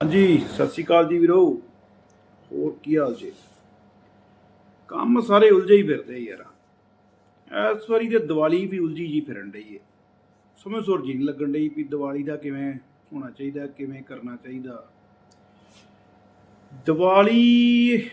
ਹਾਂਜੀ, ਸਤਿ ਸ਼੍ਰੀ ਅਕਾਲ ਜੀ ਵੀਰੋ। ਹੋਰ ਕੀ ਹਾਲ ਜੀ? ਕੰਮ ਸਾਰੇ ਉਲਝੇ ਹੀ ਫਿਰਦੇ ਯਾਰ। ਇਸ ਵਾਰੀ ਤੇ ਦੀਵਾਲੀ ਵੀ ਉਲਝੀ ਜੀ ਫਿਰਨ ਡਈ ਏ। ਸਮਝ ਸੁਰ ਜੀ ਨਹੀਂ ਲੱਗਣ ਡਈ ਵੀ ਦੀਵਾਲੀ ਦਾ ਕਿਵੇਂ ਹੋਣਾ ਚਾਹੀਦਾ, ਕਿਵੇਂ ਕਰਨਾ ਚਾਹੀਦਾ। ਦੀਵਾਲੀ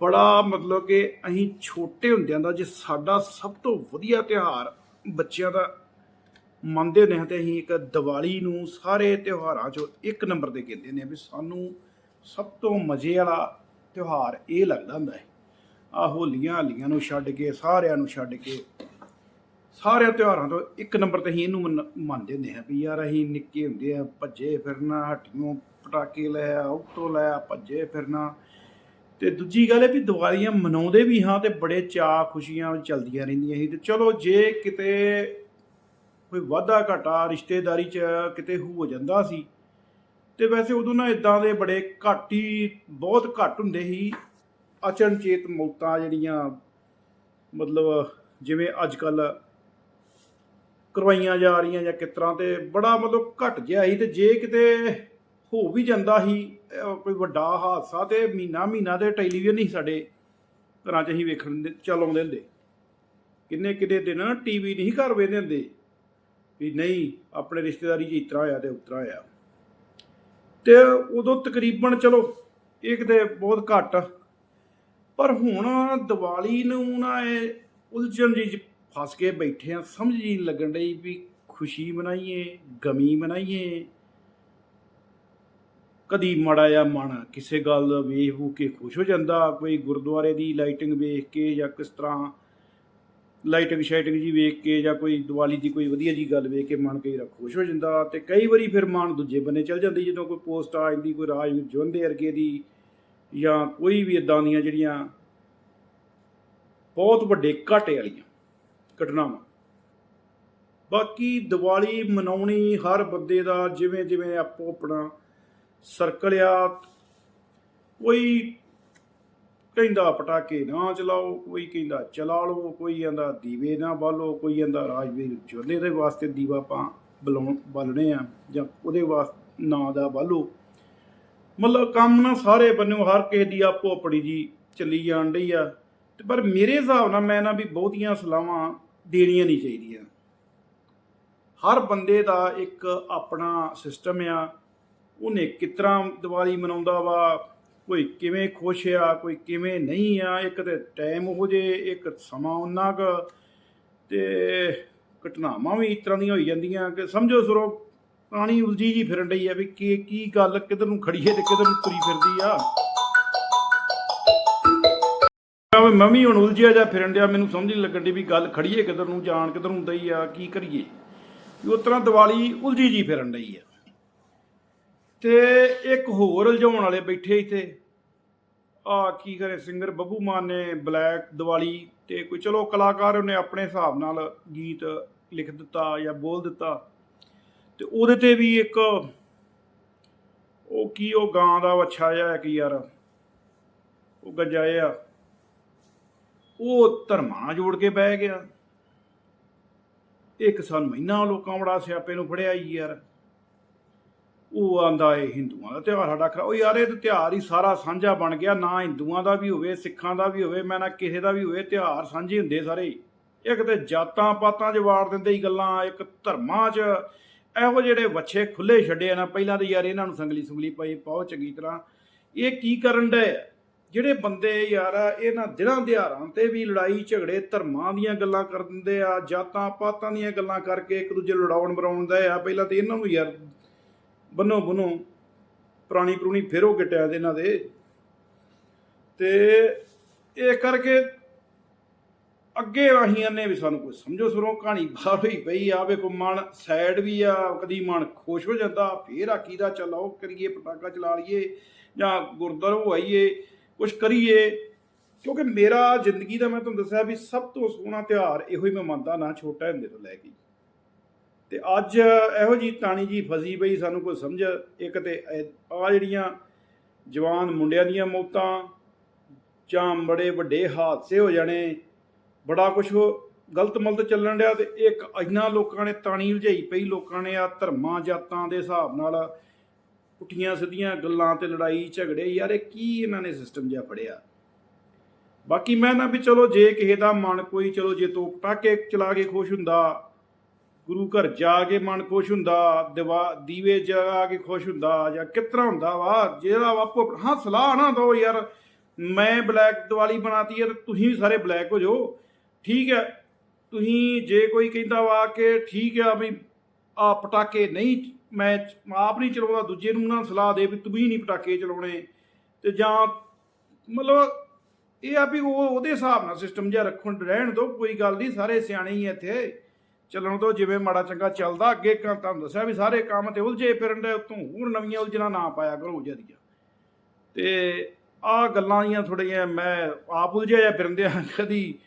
ਬੜਾ ਮਤਲਬ ਕਿ ਅਸੀਂ ਛੋਟੇ ਹੁੰਦਿਆਂ ਦਾ ਜੇ ਸਾਡਾ ਸਭ ਤੋਂ ਵਧੀਆ ਤਿਉਹਾਰ ਬੱਚਿਆਂ ਦਾ ਮੰਨਦੇ ਹੁੰਦੇ ਹਾਂ ਤੇ ਅਸੀਂ ਇੱਕ ਦੀਵਾਲੀ ਨੂੰ ਸਾਰੇ ਤਿਉਹਾਰਾਂ 'ਚੋਂ ਇੱਕ ਨੰਬਰ ਤੇ ਕਹਿੰਦੇ ਨੇ ਵੀ ਸਾਨੂੰ ਸਭ ਤੋਂ ਮਜ਼ੇ ਵਾਲਾ ਤਿਉਹਾਰ ਇਹ ਲੱਗਦਾ ਹੁੰਦਾ ਹੈ। ਆ ਹੋਲੀਆਂ ਹਾਲੀਆਂ ਨੂੰ ਛੱਡ ਕੇ, ਸਾਰਿਆਂ ਨੂੰ ਛੱਡ ਕੇ, ਸਾਰਿਆਂ ਤਿਉਹਾਰਾਂ ਤੋਂ ਇੱਕ ਨੰਬਰ ਤੇ ਅਸੀਂ ਇਹਨੂੰ ਮੰਨ- ਮੰਨਦੇ ਹੁੰਦੇ ਹਾਂ ਵੀ ਯਾਰ ਅਸੀਂ ਨਿੱਕੇ ਹੁੰਦੇ ਆ ਭੱਜੇ ਫਿਰਨਾ ਹੱਟੀਆਂ ਪਟਾਕੇ ਲੈ ਆ, ਉੱਤੋਂ ਲੈ ਆ, ਭੱਜੇ ਫਿਰਨਾ। ਤੇ ਦੂਜੀ ਗੱਲ ਹੈ ਵੀ ਦੀਵਾਲੀਆਂ ਮਨਾਉਂਦੇ ਵੀ ਹਾਂ ਤੇ ਬੜੇ ਚਾਅ ਖੁਸ਼ੀਆਂ ਚੱਲਦੀਆਂ ਰਹਿੰਦੀਆਂ ਸੀ ਤੇ ਚਲੋ ਜੇ ਕਿਤੇ ਕੋਈ ਵਾਧਾ ਘਾਟਾ ਰਿਸ਼ਤੇਦਾਰੀ 'ਚ ਕਿਤੇ ਹੋ ਜਾਂਦਾ ਸੀ। ਤੇ ਵੈਸੇ ਉਦੋਂ ਨਾ ਇਦਾਂ ਦੇ ਬੜੇ ਘੱਟ ਹੀ, ਬਹੁਤ ਘੱਟ ਹੁੰਦੇ ਸੀ। ਅਚਨਚੇਤ ਮੌਤਾਂ ਜਿਹੜੀਆਂ, ਮਤਲਬ ਜਿਵੇਂ ਅੱਜ ਕੱਲ ਕਰਵਾਈਆਂ ਜਾ ਰਹੀਆਂ ਜਾਂ ਕਿਸ ਤੇ ਬੜਾ ਮਤਲਬ ਘਟ ਗਿਆ ਸੀ ਤੇ ਜੇ ਕਿਤੇ ਹੋ ਵੀ ਜਾਂਦਾ ਸੀ ਕੋਈ ਵੱਡਾ ਹਾਦਸਾ ਤੇ ਮਹੀਨਾ ਮਹੀਨਾ ਦੇ ਟੈਲੀਵਿਜ਼ਨ ਹੀ ਸਾਡੇ ਘਰਾਂ 'ਚ ਅਸੀਂ ਵੇਖਣ ਦੇ ਚਲਾਉਂਦੇ ਹੁੰਦੇ। ਕਿੰਨੇ ਕਿਤੇ ਦਿਨ ਟੀਵੀ ਨਹੀਂ ਘਰ ਵੇਖਦੇ ਹੁੰਦੇ। ਵੀ ਨਹੀਂ, ਆਪਣੇ ਰਿਸ਼ਤੇਦਾਰੀ 'ਚ ਇਤਰਾ ਹੋਇਆ ਤੇ ਉਤਰਾ ਹੋਇਆ। ਤੇ ਉਦੋਂ ਤਕਰੀਬਨ ਚਲੋ ਇਹ ਕਿਤੇ ਬਹੁਤ ਘੱਟ। ਪਰ ਹੁਣ ਦੀਵਾਲੀ ਨੂੰ ਨਾ ਇਹ ਉਲਝਣ ਜੀ 'ਚ ਫਸ ਕੇ ਬੈਠੇ ਆ, ਸਮਝ ਹੀ ਨਹੀਂ ਲੱਗਣ ਡਈ ਵੀ ਖੁਸ਼ੀ ਮਨਾਈਏ, ਗਮੀ ਮਨਾਈਏ। ਕਦੀ ਮਾੜਾ ਜਿਹਾ ਮਨ ਕਿਸੇ ਗੱਲ ਦਾ ਵੇਖ ਵੂ ਕੇ ਖੁਸ਼ ਹੋ ਜਾਂਦਾ, ਕੋਈ ਗੁਰਦੁਆਰੇ ਦੀ ਲਾਈਟਿੰਗ ਵੇਖ ਕੇ ਜਾਂ ਕਿਸ ਤਰ੍ਹਾਂ ਲਾਈਟਿੰਗ ਸ਼ਾਈਟਿੰਗ ਜੀ ਵੇਖ ਕੇ ਜਾਂ ਕੋਈ ਦੀਵਾਲੀ ਦੀ ਕੋਈ ਵਧੀਆ ਜੀ ਗੱਲ ਵੇਖ ਕੇ ਮਨ ਕਈ ਵਾਰ ਖੁਸ਼ ਹੋ ਜਾਂਦਾ ਤੇ ਕਈ ਵਾਰੀ ਫਿਰ ਮਨ ਦੂਜੇ ਬੰਨੇ ਚਲ ਜਾਂਦੀ ਜਦੋਂ ਕੋਈ ਪੋਸਟ ਆ ਜਾਂਦੀ, ਕੋਈ ਰਾਜ ਜਵੰਦੇ ਵਰਗੇ ਦੀ ਜਾਂ ਕੋਈ ਵੀ ਇਦਾਂ ਦੀਆਂ ਜਿਹੜੀਆਂ ਬਹੁਤ ਵੱਡੇ ਘਾਟੇ ਵਾਲੀਆਂ ਘਟਨਾਵਾਂ। ਬਾਕੀ ਦੀਵਾਲੀ ਮਨਾਉਣੀ ਹਰ ਬੰਦੇ ਦਾ ਜਿਵੇਂ ਜਿਵੇਂ ਆਪੋ ਆਪਣਾ ਸਰਕਲ ਆ, ਕੋਈ ਕਹਿੰਦਾ ਪਟਾਕੇ ਨਾ ਚਲਾਓ, ਕੋਈ ਕਹਿੰਦਾ ਚਲਾ ਲਓ ਕੋਈ ਕਹਿੰਦਾ ਦੀਵੇ ਨਾ ਬਾਲੋ, ਕੋਈ ਕਹਿੰਦਾ ਰਾਜਵੀਰ ਚੋਲੇ ਦੇ ਵਾਸਤੇ ਦੀਵਾ ਆਪਾਂ ਬਲਾਉਣ, ਬਾਲਣੇ ਆ ਜਾਂ ਉਹਦੇ ਵਾਸਤੇ ਨਾਂ ਦਾ ਬਾਲੋ। ਮਤਲਬ ਕੰਮ ਨਾ ਸਾਰੇ ਬੰਨਿਓ, ਹਰ ਕਿਸੇ ਦੀ ਆਪੋ ਆਪਣੀ ਜੀ ਚੱਲੀ ਜਾਣ ਡਈ ਆ। ਤੇ ਪਰ ਮੇਰੇ ਹਿਸਾਬ ਨਾਲ ਮੈਂ ਨਾ ਵੀ ਬਹੁਤੀਆਂ ਸਲਾਹਾਂ ਦੇਣੀਆਂ ਨਹੀਂ ਚਾਹੀਦੀਆਂ। ਹਰ ਬੰਦੇ ਦਾ ਇੱਕ ਆਪਣਾ ਸਿਸਟਮ ਆ। ਉਹਨੇ ਕਿਤਰਾ ਦੀਵਾਲੀ ਮਨਾਉਂਦਾ ਵਾ ਕੋਈ ਕਿਵੇਂ ਖੁਸ਼ ਆ, ਕੋਈ ਕਿਵੇਂ ਨਹੀਂ ਆ, ਇੱਕ ਤੇ ਟਾਈਮ ਉਹ ਜੇ, ਇੱਕ ਸਮਾਂ ਉਹਨਾਂ ਕ ਤੇ ਘਟਨਾਵਾਂ ਵੀ ਇਸ ਤਰ੍ਹਾਂ ਦੀਆਂ ਹੋਈ ਜਾਂਦੀਆਂ ਕਿ ਸਮਝੋ ਸਰੋ, ਪਾਣੀ ਉਲਝੀ ਜੀ ਫਿਰਨ ਡਈ ਆ ਵੀ ਕੀ ਕੀ ਗੱਲ, ਕਿੱਧਰ ਨੂੰ ਖੜੀਏ ਤੇ ਕਿੱਧਰ ਨੂੰ ਤੁਰੀ ਫਿਰਦੀ ਆ। ਮੈਂ ਵੀ ਹੁਣ ਉਲਝਿਆ ਜਾ ਫਿਰਨ ਡਿਆ, ਮੈਨੂੰ ਸਮਝ ਨਹੀਂ ਲੱਗਣ ਦੀ ਵੀ ਗੱਲ ਖੜੀਏ ਕਿੱਧਰ ਨੂੰ, ਜਾਣ ਕਿੱਧਰ ਨੂੰ ਦਈ ਆ, ਕੀ ਕਰੀਏ। ਵੀ ਉਸ ਤਰ੍ਹਾਂ ਦੀਵਾਲੀ ਉਲਝੀ ਜੀ ਫਿਰਨ ਡਈ ਆ। ਤੇ ਇੱਕ ਹੋਰ ਉਲਝਾਉਣ ਵਾਲੇ ਬੈਠੇ ਇੱਥੇ। ਆ ਕੀ ਕਰੇ ਸਿੰਗਰ ਬੱਬੂ ਮਾਨ ਨੇ ਬਲੈਕ ਦੀਵਾਲੀ ਤੇ ਕੋਈ ਚਲੋ ਕਲਾਕਾਰ ਉਹਨੇ ਆਪਣੇ ਹਿਸਾਬ ਨਾਲ ਗੀਤ ਲਿਖ ਦਿੱਤਾ ਜਾਂ ਬੋਲ ਦਿੱਤਾ ਤੇ ਉਹਦੇ ਤੇ ਵੀ ਇੱਕ ਉਹ ਕੀ ਉਹ ਗਾਂ ਦਾ ਵੱਛਾ ਜਿਹਾ ਕਿ ਯਾਰ, ਉਹ ਗੰਜਾਏ ਆ ਉਹ ਧਰਮਾਂ ਜੋੜ ਕੇ ਬਹਿ ਗਿਆ। ਇੱਕ ਸਾਲ ਮਹੀਨਾ ਲੋਕਾਂ ਬੜਾ ਸਿਆਪੇ ਨੂੰ ਫੜਿਆ ਹੀ ਯਾਰ। ਉਹ ਆਂਦਾ ਇਹ ਹਿੰਦੂਆਂ ਦਾ ਤਿਉਹਾਰ ਸਾਡਾ ਖਰਾ ਉਹ ਯਾਰ ਇਹ ਤਾਂ ਤਿਉਹਾਰ ਹੀ ਸਾਰਾ ਸਾਂਝਾ ਬਣ ਗਿਆ, ਨਾ ਹਿੰਦੂਆਂ ਦਾ ਵੀ ਹੋਵੇ, ਸਿੱਖਾਂ ਦਾ ਵੀ ਹੋਵੇ, ਮੈਂ ਨਾ ਕਿਸੇ ਦਾ ਵੀ ਹੋਵੇ, ਤਿਉਹਾਰ ਸਾਂਝੇ ਹੁੰਦੇ ਸਾਰੇ ਇੱਕ ਤੇ ਜਾਤਾਂ ਪਾਤਾਂ 'ਚ ਵਾੜ ਦਿੰਦੇ ਹੀ ਗੱਲਾਂ, ਇੱਕ ਧਰਮਾਂ 'ਚ। ਇਹੋ ਜਿਹੜੇ ਵੱਛੇ ਖੁੱਲੇ ਛੱਡੇ ਨਾ, ਪਹਿਲਾਂ ਤਾਂ ਯਾਰ ਇਹਨਾਂ ਨੂੰ ਸੰਗਲੀ ਸੁੰਗਲੀ ਪਾਈ ਬਹੁਤ ਚੰਗੀ ਤਰ੍ਹਾਂ। ਇਹ ਕੀ ਕਰਨ ਦੇ ਜਿਹੜੇ ਬੰਦੇ ਯਾਰ ਇਹਨਾਂ ਦਿਨਾਂ ਦਿਹਾੜਾਂ ਤੇ ਵੀ ਲੜਾਈ ਝਗੜੇ, ਧਰਮਾਂ ਦੀਆਂ ਗੱਲਾਂ ਕਰ ਦਿੰਦੇ ਆ, ਜਾਤਾਂ ਪਾਤਾਂ ਦੀਆਂ ਗੱਲਾਂ ਕਰਕੇ ਇੱਕ ਦੂਜੇ ਲੜਾਉਣ ਬਰਾਉਣ ਦਾ ਆ। ਪਹਿਲਾਂ ਤੇ ਇਹਨਾਂ ਨੂੰ ਯਾਰ ਬੰਨੋ ਬੁਨੋ, ਪੁਰਾਣੀ ਪੁਰਾਣੀ ਫੇਰੋ ਗਿਟਿਆ ਦੇ ਇਹਨਾਂ ਦੇ। ਤੇ ਇਹ ਕਰਕੇ ਅੱਗੇ ਆਹੀਆਂ ਨੇ ਵੀ ਸਾਨੂੰ ਕੋਈ ਸਮਝੋ ਸਰੋਂ, ਕਹਾਣੀ ਬਾਹਰ ਹੋਈ ਪਈ ਆ। ਵੇਖੋ, ਮਨ ਸੈਡ ਵੀ ਆ, ਕਦੀ ਮਨ ਖੁਸ਼ ਹੋ ਜਾਂਦਾ, ਫੇਰ ਆਖੀਦਾ ਚਲਾਓ ਕਰੀਏ, ਪਟਾਕਾ ਚਲਾ ਲਈਏ, ਜਾਂ ਗੁਰਦੁਆਰੇ ਹੋ ਆਈਏ ਕੁਝ ਕਰੀਏ। ਕਿਉਂਕਿ ਮੇਰਾ ਜ਼ਿੰਦਗੀ ਦਾ ਮੈਂ ਤੁਹਾਨੂੰ ਦੱਸਿਆ ਵੀ ਸਭ ਤੋਂ ਸੋਹਣਾ ਤਿਉਹਾਰ ਇਹੋ ਹੀ ਮੈਂ ਮੰਨਦਾ, ਨਾ ਛੋਟਾ ਹੁੰਦੇ ਤੋਂ ਲੈ ਕੇ। ਤੇ ਅੱਜ ਇਹੋ ਜੀ ਤਾਣੀ ਜੀ ਫਸੀ ਪਈ ਸਾਨੂੰ ਕੋਈ ਸਮਝ, ਇੱਕ ਤੇ ਆ ਜਿਹੜੀਆਂ ਜਵਾਨ ਮੁੰਡਿਆਂ ਦੀਆਂ ਮੌਤਾਂ, ਜਾਂ ਬੜੇ ਵੱਡੇ ਹਾਦਸੇ ਹੋ ਜਾਣੇ, ਬੜਾ ਕੁਝ ਗਲਤ ਮਲਤ ਚੱਲਣ ਡਿਆ ਤੇ ਇੱਕ ਇੰਨਾ ਲੋਕਾਂ ਨੇ ਤਾਣੀ ਉਲਝਾਈ ਪਈ, ਲੋਕਾਂ ਨੇ ਆ ਧਰਮਾਂ ਜਾਤਾਂ ਦੇ ਹਿਸਾਬ ਨਾਲ ਪੁੱਠੀਆਂ ਸਿੱਧੀਆਂ ਗੱਲਾਂ ਤੇ ਲੜਾਈ ਝਗੜੇ, ਯਾਰ ਇਹ ਕੀ ਇਹਨਾਂ ਨੇ ਸਿਸਟਮ ਜਿਹਾ ਫੜਿਆ? ਬਾਕੀ ਮੈਂ ਨਾ ਵੀ ਚਲੋ ਜੇ ਕਿਸੇ ਦਾ ਮਨ ਕੋਈ ਚਲੋ ਜੇ ਤੂੰ ਪਟਾਕੇ ਚਲਾ ਕੇ ਖੁਸ਼ ਹੁੰਦਾ ਗੁਰੂ ਘਰ ਜਾ ਕੇ ਮਨ ਖੁਸ਼ ਹੁੰਦਾ, ਦਿਵਾ ਦੀਵੇ ਜਗਾ ਕੇ ਖੁਸ਼ ਹੁੰਦਾ ਜਾਂ ਕਿਤਰਾ ਹੁੰਦਾ ਵਾ, ਜਿਹੜਾ ਆਪੋ ਹਾਂ, ਸਲਾਹ ਨਾ ਦੋ ਯਾਰ, ਮੈਂ ਬਲੈਕ ਦੀਵਾਲੀ ਬਣਾਤੀ ਹੈ ਤੇ ਤੁਸੀਂ ਵੀ ਸਾਰੇ ਬਲੈਕ ਹੋ ਜਾਓ। ਠੀਕ ਹੈ, ਤੁਸੀਂ ਜੇ ਕੋਈ ਕਹਿੰਦਾ ਵਾ ਕਿ ਠੀਕ ਆ ਵੀ ਆ ਪਟਾਕੇ ਨਹੀਂ, ਮੈਂ ਆਪ ਨਹੀਂ ਚਲਾਉਂਦਾ, ਦੂਜੇ ਨੂੰ ਨਾ ਸਲਾਹ ਦੇ ਵੀ ਤੂੰ ਵੀ ਨਹੀਂ ਪਟਾਕੇ ਚਲਾਉਣੇ। ਤੇ ਜਾਂ ਮਤਲਬ ਇਹ ਆ ਵੀ ਉਹ ਉਹਦੇ ਹਿਸਾਬ ਨਾਲ ਸਿਸਟਮ ਜਿਹਾ ਰੱਖਣ ਰਹਿਣ ਦੋ ਕੋਈ ਗੱਲ ਨਹੀਂ, ਸਾਰੇ ਸਿਆਣੇ ਹੀ ਆ ਇੱਥੇ। ਚੱਲਣ ਤੋਂ ਜਿਵੇਂ ਮਾੜਾ ਚੰਗਾ ਚੱਲਦਾ, ਅੱਗੇ ਕ- ਤੁਹਾਨੂੰ ਦੱਸਿਆ ਵੀ ਸਾਰੇ ਕੰਮ ਤੇ ਉਲਝੇ ਫਿਰਨ ਦੇ ਉਤੋਂ ਹੋਰ ਨਵੀਆਂ ਉਲਝਣਾ ਨਾ ਪਾਇਆ ਕਰੋ ਜਦੀਆਂ ਤੇ ਆ ਗੱਲਾਂ ਜੀਆਂ ਥੋੜੀਆਂ ਮੈਂ ਆਪ ਉਲਝਿਆ ਜਾਂ ਫਿਰਦੇ ਆ ਕਦੀ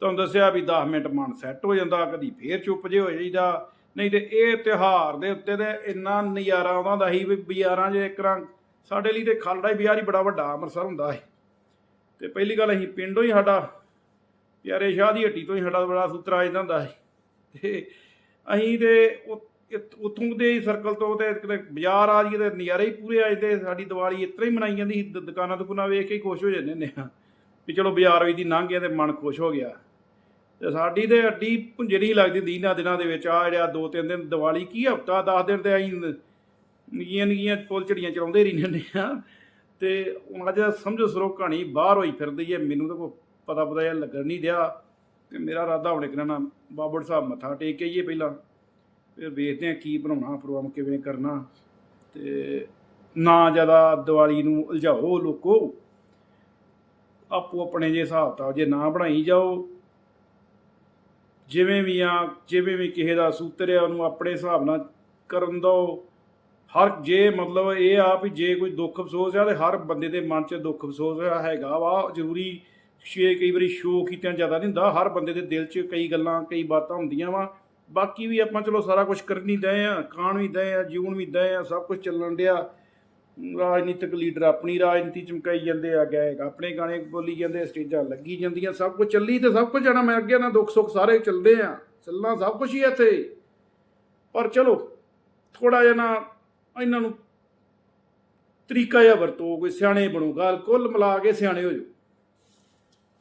ਤੁਹਾਨੂੰ ਦੱਸਿਆ ਵੀ 10 ਮਿੰਟ ਮਨ ਸੈੱਟ ਹੋ ਜਾਂਦਾ, ਕਦੀ ਫੇਰ ਚੁੱਪ ਜੇ ਹੋ ਜਾਈਦਾ। ਨਹੀਂ ਤੇ ਇਹ ਤਿਉਹਾਰ ਦੇ ਉੱਤੇ ਤੇ ਇੰਨਾ ਨਜ਼ਾਰਾ ਆਉਂਦਾ ਹੁੰਦਾ ਸੀ ਵੀ ਬਜ਼ਾਰਾਂ 'ਚ ਇੱਕ ਰਾਂ ਸਾਡੇ ਲਈ ਤੇ ਖਾਲੜਾ ਹੀ ਬਾਜ਼ਾਰ ਹੀ ਬੜਾ ਵੱਡਾ ਅੰਮ੍ਰਿਤਸਰ ਹੁੰਦਾ ਸੀ। ਤੇ ਪਹਿਲੀ ਗੱਲ ਅਸੀਂ ਪਿੰਡੋਂ ਹੀ ਸਾਡਾ ਪਿਆਰੇ ਸ਼ਾਹ ਦੀ ਹੱਟੀ ਤੋਂ ਹੀ ਸਾਡਾ ਬੜਾ ਸੂਤਰ ਆ ਜਾਂਦਾ ਹੁੰਦਾ ਸੀ। ਤੇ ਅਸੀਂ ਤੇ ਉ- ਉੱਥੋਂ ਦੇ ਸਰਕਲ ਤੋਂ ਤੇ ਕਿਤੇ ਬਾਜ਼ਾਰ ਆ ਜੀ ਤੇ ਨਜ਼ਾਰੇ ਹੀ ਪੂਰੇ ਆ ਜਾਂਦੇ। ਸਾਡੀ ਦੀਵਾਲੀ ਇਸ ਤਰ੍ਹਾਂ ਹੀ ਮਨਾਈ ਜਾਂਦੀ ਸੀ। ਦੁਕਾਨਾਂ ਦੁਕਾਨਾਂ ਵੇਖ ਕੇ ਹੀ ਖੁਸ਼ ਹੋ ਜਾਂਦੇ ਹੁੰਦੇ ਆ। ਵੀ ਚਲੋ ਬਾਜ਼ਾਰ ਵਿੱਚ ਦੀ ਲੰਘ ਗਿਆ ਤੇ ਮਨ ਖੁਸ਼ ਹੋ ਗਿਆ। ਤੇ ਸਾਡੀ ਤੇ ਅੱਡੀ ਪੁੰਜਰੀ ਲੱਗਦੀ ਇਹਨਾਂ ਦਿਨਾਂ ਦੇ ਵਿੱਚ। ਆ ਜਿਹੜਾ ਦੋ ਤਿੰਨ ਦਿਨ ਦੀਵਾਲੀ ਕੀ ਹਫਤਾ 10 ਦਿਨ ਤੇ ਅਸੀਂ ਨਿੱਕੀਆਂ ਨਿੱਕੀਆਂ ਪੁੱਲ ਝੜੀਆਂ ਚਲਾਉਂਦੇ ਰਹਿੰਦੇ ਹੁੰਦੇ ਆ। ਤੇ ਅੱਜ ਸਮਝੋ ਸਰੋ ਕਹਾਣੀ ਬਾਹਰ ਹੋਈ ਫਿਰਦੀ ਹੈ। ਮੈਨੂੰ ਤਾਂ ਕੋਈ ਪਤਾ ਪਤਾ ਜਿਹਾ ਲੱਗਣ ਨਹੀਂ ਰਿਹਾ ਤੇ ਮੇਰਾ ਰਾਦਾ ਹੁਣ ਇੱਕ ਨਾ ਬਾਬੜ ਸਾਹਿਬ ਮੱਥਾ ਟੇਕ ਕੇ ਆਈਏ ਪਹਿਲਾਂ, ਫਿਰ ਵੇਖਦੇ ਆ ਕੀ ਬਣਾਉਣਾ ਪ੍ਰੋਗਰਾਮ ਕਿਵੇਂ ਕਰਨਾ ਤੇ ਨਾ ਜ਼ਿਆਦਾ ਦੀਵਾਲੀ ਨੂੰ ਉਲਝਾਓ ਲੋਕੋ। ਆਪੋ ਆਪਣੇ ਜੇ ਹਿਸਾਬ ਤਾਂ ਜੇ ਨਾ ਬਣਾਈ ਜਾਓ, ਜਿਵੇਂ ਵੀ ਆ, ਜਿਵੇਂ ਵੀ ਕਿਸੇ ਦਾ ਸੂਤਰ ਆ, ਉਹਨੂੰ ਆਪਣੇ ਹਿਸਾਬ ਨਾਲ ਕਰਨ ਦੋ। ਹਰ ਜੇ ਮਤਲਬ ਇਹ ਆ ਵੀ ਜੇ ਕੋਈ ਦੁੱਖ ਅਫਸੋਸ ਆ ਤੇ ਹਰ ਬੰਦੇ ਦੇ ਮਨ 'ਚ ਦੁੱਖ ਅਫਸੋਸ ਹੈਗਾ ਵਾ, ਜ਼ਰੂਰੀ ਸ਼ੇ ਕਈ ਵਾਰੀ ਸ਼ੋਅ ਕੀਤਿਆਂ ਜ਼ਿਆਦਾ ਨਹੀਂ ਹੁੰਦਾ, ਹਰ ਬੰਦੇ ਦੇ ਦਿਲ 'ਚ ਕਈ ਗੱਲਾਂ, ਕਈ ਬਾਤਾਂ ਹੁੰਦੀਆਂ ਵਾ। ਬਾਕੀ ਵੀ ਆਪਾਂ ਚਲੋ ਸਾਰਾ ਕੁਝ ਕਰਨੀ ਹੀ ਦਏ ਆ, ਖਾਣ ਵੀ ਦਏ ਆ, ਜੀਉਣ ਵੀ ਦਏ ਆ, ਸਭ ਕੁਝ ਚੱਲਣ ਡਿਆ। ਰਾਜਨੀਤਿਕ ਲੀਡਰ ਆਪਣੀ ਰਾਜਨੀਤੀ ਚਮਕਾਈ ਜਾਂਦੇ ਆ, ਗਾਇਕ ਆਪਣੇ ਗਾਣੇ ਬੋਲੀ ਜਾਂਦੇ, ਸਟੇਜਾਂ ਲੱਗੀ ਜਾਂਦੀਆਂ, ਸਭ ਕੁਝ ਚੱਲੀ ਤੇ ਸਭ ਕੁਝ ਜਾਣਾ ਮੈਂ ਅੱਗੇ ਨਾ ਦੁੱਖ ਸੁੱਖ ਸਾਰੇ ਚੱਲਦੇ ਆ, ਚੱਲਣਾ ਸਭ ਕੁਝ ਹੀ ਆ ਇੱਥੇ। ਪਰ ਚਲੋ ਥੋੜਾ ਜਿਹਾ ਨਾ ਇਹਨਾਂ ਨੂੰ ਤਰੀਕਾ ਜਿਹਾ ਵਰਤੋ, ਕੋਈ ਸਿਆਣੇ ਬਣੋ, ਗੱਲ ਕੁੱਲ ਮਿਲਾ ਕੇ ਸਿਆਣੇ ਹੋ ਜਾਓ।